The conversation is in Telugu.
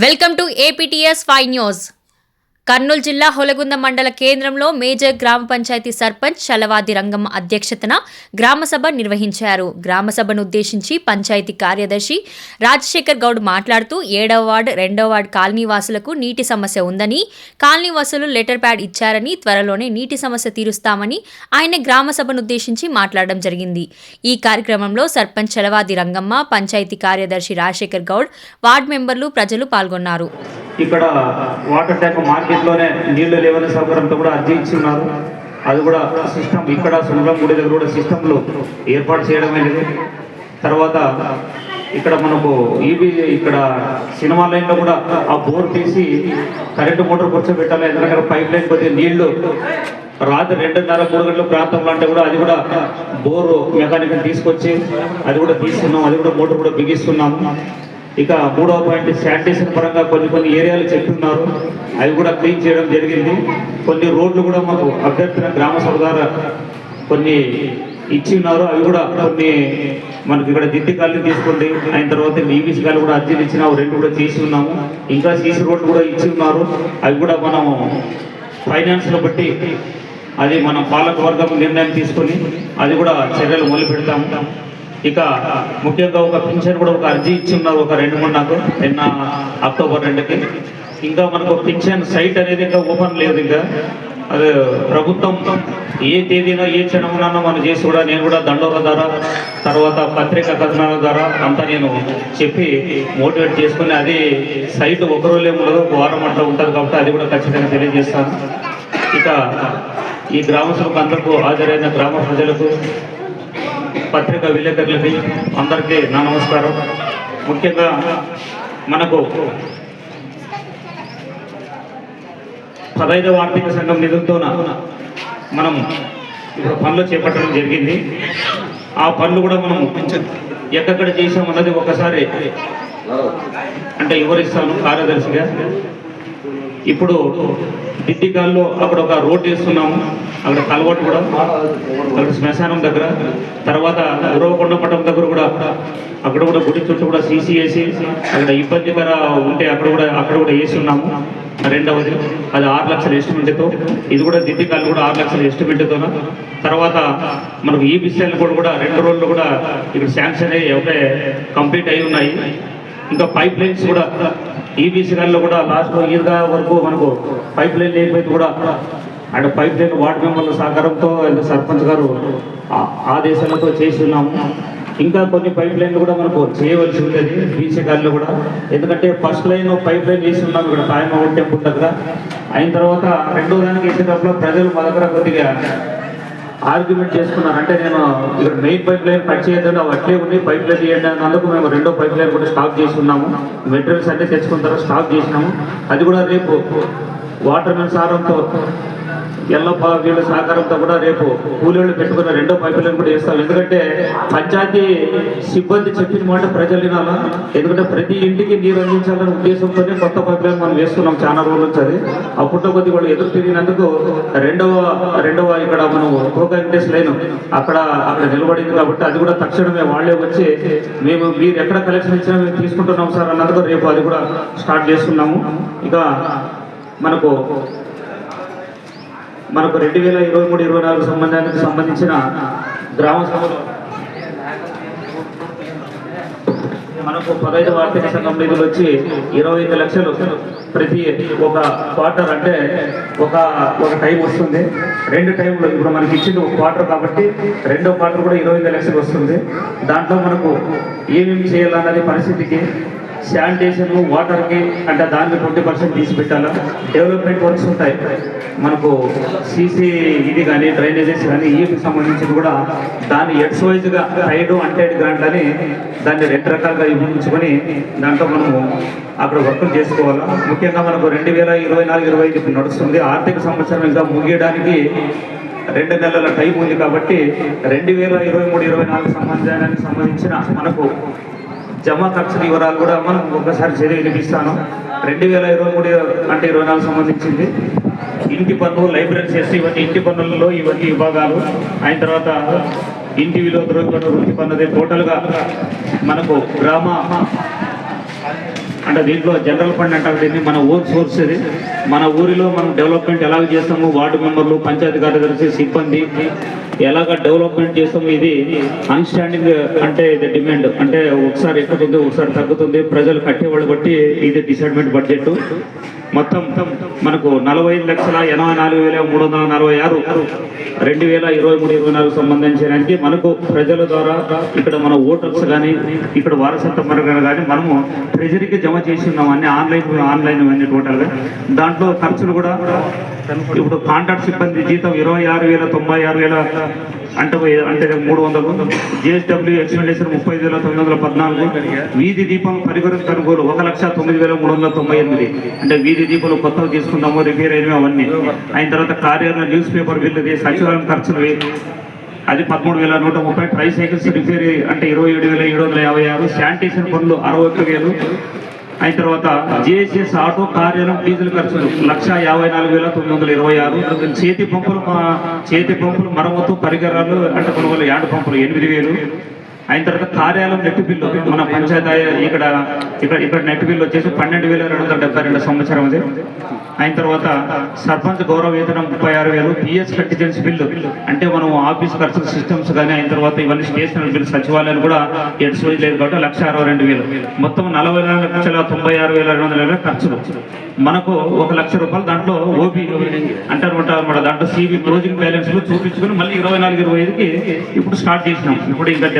Welcome to APTS five news Kurnool జిల్లా హొలగుంద మండల కేంద్రంలో మేజర్ గ్రామ పంచాయతీ సర్పంచ్ చలవాది రంగమ్మ అధ్యక్షతన గ్రామసభ నిర్వహించారు. గ్రామసభను ఉద్దేశించి పంచాయతీ కార్యదర్శి రాజశేఖర్ గౌడ్ మాట్లాడుతూ ఏడవ వార్డు రెండవ వార్డు కాలనీ వాసులకు నీటి సమస్య ఉందని కాలనీ వాసులు లెటర్ ప్యాడ్ ఇచ్చారని త్వరలోనే నీటి సమస్య తీరుస్తామని ఆయన గ్రామసభను ఉద్దేశించి మాట్లాడడం జరిగింది. ఈ కార్యక్రమంలో సర్పంచ్ చలవాది రంగమ్మ పంచాయతీ కార్యదర్శి రాజశేఖర్ గౌడ్ వార్డు మెంబర్లు ప్రజలు పాల్గొన్నారు. ఇక్కడ వాటర్ ట్యాంక్ మార్కెట్లోనే నీళ్ళు లేవని సౌకర్యంతో కూడా అర్జీ ఇచ్చి ఉన్నారు అది కూడా సిస్టమ్ ఇక్కడ సుందరం గుడి దగ్గర కూడా సిస్టంలు ఏర్పాటు చేయడమైనది తర్వాత ఇక్కడ మనకు ఈబీ ఇక్కడ సినిమా లైన్లో కూడా ఆ బోర్ తీసి కరెంటు మోటార్ కూర్చోబెట్టాలి. ఎందుకంటే పైప్ లైన్ కొద్దిగా నీళ్ళు రాత్రి రెండున్నర మూడు గంటల ప్రాంతంలో అంటే కూడా అది కూడా బోరు మెకానిక్ తీసుకొచ్చి అది కూడా తీస్తున్నాం. అది కూడా మోటార్ కూడా బిగిస్తున్నాము ఇక మూడవ పాయింట్ శానిటేషన్ పరంగా కొన్ని కొన్ని ఏరియాలు చెప్తున్నారు. అవి కూడా క్లీన్ చేయడం జరిగింది. కొన్ని రోడ్లు కూడా మాకు అభ్యర్థిన గ్రామ సభ ద్వారా కొన్ని ఇచ్చి ఉన్నారు అవి కూడా కొన్ని మనకి ఇక్కడ దిద్ది కాళ్ళు తీసుకోండి. అయిన తర్వాత ఈబీసీ కాళ్ళు కూడా అర్జీలు ఇచ్చిన రెండు కూడా చేసి ఉన్నాము. ఇంకా సీసీ రోడ్లు కూడా ఇచ్చి ఉన్నారు. అవి కూడా మనము ఫైనాన్స్లో బట్టి అది మనం పాలక వర్గం నిర్ణయం తీసుకొని అది కూడా చర్యలు మొదలు పెడతాము ఇక ముఖ్యంగా ఒక పింఛన్ కూడా ఒక అర్జీ ఇచ్చి ఉన్నారు ఒక రెండు మూడు నాకు నిన్న అక్టోబర్ రెండుకి. ఇంకా మనకు పింఛన్ సైట్ అనేది ఇంకా ఓపెన్ లేదు ఇంకా. అది ప్రభుత్వం ఏ తేదీన ఏ క్షణమునన్నా మనం చేసి కూడా నేను కూడా దండోర ద్వారా తర్వాత పత్రికా కథనాల ద్వారా అంతా నేను చెప్పి మోటివేట్ చేసుకుని అది సైట్ ఒక ఉండదు ఒక వారం అట్లా ఉంటుంది కాబట్టి అది కూడా ఖచ్చితంగా తెలియజేస్తాను. ఇక ఈ గ్రామస్తులకు అందరికీ హాజరైన గ్రామ ప్రజలకు పత్రికా విలేకరులకి అందరికీ నా నమస్కారం. ముఖ్యంగా మనకు పదైదవ ఆర్థిక సంఘం నిధులతోన మనం ఇప్పుడు పనులు చేపట్టడం జరిగింది. ఆ పనులు కూడా మనం ఎక్కడెక్కడ చేసామన్నది ఒకసారి అంటే వివరిస్తాను కార్యదర్శిగా. ఇప్పుడు దిద్దిగాల్లో అక్కడ ఒక రోడ్ వేస్తున్నాము. అక్కడ కలవట్టు కూడా అక్కడ శ్మశానం దగ్గర. తర్వాత ఉరవకొండ మఠం దగ్గర కూడా అక్కడ కూడా గుడి చుట్టూ కూడా సీసీ వేసి అక్కడ ఇబ్బందికర ఉంటే అక్కడ కూడా అక్కడ కూడా వేసి ఉన్నాము రెండవది అది ఆరు లక్షల ఎస్టిమేట్తో. ఇది కూడా దిద్దికాలు కూడా ఆరు లక్షల ఎస్టిమేట్తో తర్వాత మనకు ఈ విషయాలు కూడా కూడా రెండు రోజులు కూడా ఇక్కడ శాంక్షన్ అయ్యి ఒకటే కంప్లీట్ అయి ఉన్నాయి. ఇంకా పైప్ లైన్స్ కూడా ఈబీసీ గారిలో కూడా లాస్ట్ ఈద్గా వరకు మనకు పైప్ లైన్ లేకపోతే కూడా అండ్ పైప్ లైన్ వార్డు మెంబర్ల సహకారంతో సర్పంచ్ గారు ఆ- ఆదేశాలతో చేసి ఉన్నాము ఇంకా కొన్ని పైప్ లైన్లు కూడా మనకు చేయవలసి ఉంటుంది బీసీ గారిలో కూడా. ఎందుకంటే ఫస్ట్ లైన్ పైప్ లైన్ వేసి ఉన్నాం ఇక్కడ తాయమౌంట్ టెంపుల్ దగ్గర. అయిన తర్వాత రెండో దానికి వేసేటప్పుడు ప్రజలు మా దగ్గర కొద్దిగా ఆర్గ్యుమెంట్ చేసుకున్నారు అంటే నేను ఇక్కడ మెయిన్ పైప్ లైన్ కట్ చేయొద్దని అవి అట్లే ఉంది పైప్ లైన్ చేయండి అన్నందుకు మేము రెండో పైప్ లైన్ కూడా స్టాక్ చేసి ఉన్నాము. మెటీరియల్స్ అన్నీ తెచ్చుకున్న తర్వాత స్టాక్ చేసినాము. అది కూడా రేపు వాటర్ మెన్ సారంతో ఎల్లప్ప వీళ్ళ సహకారంతో కూడా రేపు కూలీళ్ళు పెట్టుకున్న రెండో పైపు లైన్ కూడా వేస్తాం. ఎందుకంటే పంచాయతీ సిబ్బంది చెప్పిన మాట ప్రజలు వినాలా? ఎందుకంటే ప్రతి ఇంటికి నీరు అందించాలనే ఉద్దేశంతోనే కొత్త పైపులను మనం వేస్తున్నాం చాలా రోజుల నుంచి అది. అప్పట్లో కొద్ది వాళ్ళు ఎదురు తిరిగినందుకు రెండవ రెండవ ఇక్కడ మనం కోకా వెంకటేష్ లైన్ అక్కడ అక్కడ నిలబడింది కాబట్టి అది కూడా తక్షణమే వాళ్ళే వచ్చి మేము మీరు ఎక్కడ కలెక్షన్ ఇచ్చినా మేము తీసుకుంటున్నాం సార్ అన్నందుకు రేపు అది కూడా స్టార్ట్ చేస్తున్నాము. ఇక మనకు మనకు రెండు వేల ఇరవై మూడు ఇరవై నాలుగు సంబంధానికి సంబంధించిన గ్రామ సభలో మనకు పదహైదు ఆర్థిక సంఘం నిధులు వచ్చి ఇరవై ఐదు లక్షలు ప్రతి ఒక క్వార్టర్ అంటే ఒక ఒక టైం వస్తుంది. రెండు టైంలో ఇప్పుడు మనకి ఇచ్చింది ఒక క్వార్టర్ కాబట్టి రెండో క్వార్టర్ కూడా ఇరవై ఐదు లక్షలు వస్తుంది. దాంట్లో మనకు ఏమేమి చేయాలన్నది పరిస్థితికి శానిటేషన్ వాటర్కి అంటే దానికి ట్వంటీ పర్సెంట్ తీసి పెట్టాలా డెవలప్మెంట్ వర్క్స్ ఉంటాయి. మనకు సీసీ ఇది కానీ డ్రైనేజెస్ కానీ వీటికి సంబంధించి కూడా దాన్ని ఎడ్స్ వైజ్గా సైడ్ అంటైడ్ గ్రాంట్ అని దాన్ని రెండు రకాలుగా విభజించుకొని దాంట్లో మనము అక్కడ వర్కులు చేసుకోవాలా? ముఖ్యంగా మనకు రెండు వేల ఇరవై నాలుగు ఇరవై ఐదు నడుస్తుంది. ఆర్థిక సంవత్సరం ఇంకా ముగియడానికి రెండు నెలల టైం ఉంది కాబట్టి రెండు వేల ఇరవై మూడు ఇరవై నాలుగు సంబంధానికి సంబంధించిన మనకు జమా ఖర్చుల వివరాలు కూడా మనం ఒకసారి చదివి వినిపిస్తాను. రెండు వేల ఇరవై మూడు అంటే ఇరవై నాలుగు సంబంధించింది. ఇంటి పన్ను లైబ్రరీ చేస్తే ఇవన్నీ ఇంటి పన్నులలో ఇవన్నీ విభాగాలు. అయిన తర్వాత ఇంటి విలువ ద్రవ్య పన్ను వృత్తి పన్నుది. టోటల్గా మనకు గ్రామ అంటే దీంట్లో జనరల్ ఫండ్ అంటారు దీన్ని మన ఓన్ సోర్స్ ఇది. మన ఊరిలో మనం డెవలప్మెంట్ ఎలాగ చేస్తాము? వార్డు మెంబర్లు పంచాయతీ కార్యదర్శి సిబ్బంది ఎలాగ డెవలప్మెంట్ చేస్తాము? ఇది అన్స్టాండింగ్ అంటే ఇది డిమాండ్ అంటే ఒకసారి ఎక్కుతుంది ఒకసారి తగ్గుతుంది. ప్రజలు కట్టేవాళ్ళు బట్టి ఇది డిసైడ్మెంట్ బడ్జెట్ మొత్తం మనకు నలభై ఐదు లక్షల ఎనభై నాలుగు వేల మూడు వందల నలభై ఆరు రెండు వేల ఇరవై మూడు ఇరవై నాలుగు సంబంధించడానికి మనకు ప్రజల ద్వారా ఇక్కడ మన ఓటర్స్ కానీ ఇక్కడ వారసత్వ మరగలు కానీ మనము ట్రెజరీకి జమ చేసి ఉన్నాం అన్ని ఆన్లైన్ ఆన్లైన్ అన్ని టోటల్గా దాంట్లో ఖర్చులు కూడా ఇప్పుడు కాంట్రాక్ట్ సిబ్బంది జీతం ఇరవై ఆరు వేల తొంభై ఆరు వేల అంటే అంటే మూడు వందలు జిఎస్డబ్ల్యూ ఎక్స్పెండిచర్ ముప్పై వేల తొమ్మిది వందల పద్నాలుగు వీధి దీపం పరికరం కొనుగోలు ఒక లక్ష తొమ్మిది వేల మూడు వందల తొంభై ఎనిమిది. అంటే వీధి దీపాలు కొత్తవి తీసుకుందాము రిపేర్ అయినవి అవన్నీ. అయిన తర్వాత కార్యాలయం న్యూస్ పేపర్ బిల్లుది సచివాలయం ఖర్చులవి. అది పదమూడు వేల నూట ముప్పై. ట్రై సైకిల్స్ రిపేర్ అంటే ఇరవై ఏడు వేల ఏడు వందల యాభై ఆరు. శానిటేషన్ పనులు అరవై ఒక్క వేలు. అయిన తర్వాత జేఎస్ఎస్ ఆటో కార్యాలయం డీజిల్ ఖర్చులు లక్ష యాభై నాలుగు వేల తొమ్మిది వందల ఇరవై ఆరు. చేతి పంపులు చేతి పంపులు మరమ్మతు పరికరాలు అంటే కొనుగోలు యాడ్ పంపులు ఎనిమిది వేలు. అయిన తర్వాత కార్యాలయం నెట్ బిల్లు మన పంచాయతీ ఇక్కడ ఇక్కడ ఇక్కడ నెట్ బిల్లు వచ్చేసి పన్నెండు వేల రెండు వందల డెబ్బై రెండు సంవత్సరం ఉంది అయిన తర్వాత సర్పంచ్ గౌరవ వేతనం ముప్పై ఆరు వేలు పిఎస్ కంటిజెన్సీ బిల్లు. అంటే మనం ఆఫీస్ ఖర్చుల సిస్టమ్స్ కానీ అయిన తర్వాత ఇవన్నీ స్టేషనరీ బిల్లు సచివాలయాలు కూడా ఎడ్స్ లేదు కాబట్టి లక్ష అరవై రెండు వేలు. మొత్తం నలభై నాలుగు లక్షల తొంభై ఆరు వేల రెండు వందల ఖర్చులు. మనకు ఒక లక్ష రూపాయలు దాంట్లో ఓబీ అంటారు అనమాట దాంట్లో సిబి క్లోజింగ్ బ్యాలెన్స్ చూపించుకొని మళ్ళీ ఇరవై నాలుగు ఇరవై ఐదుకి ఇప్పుడు స్టార్ట్ చేసినాం. ఇప్పుడు ఇంకా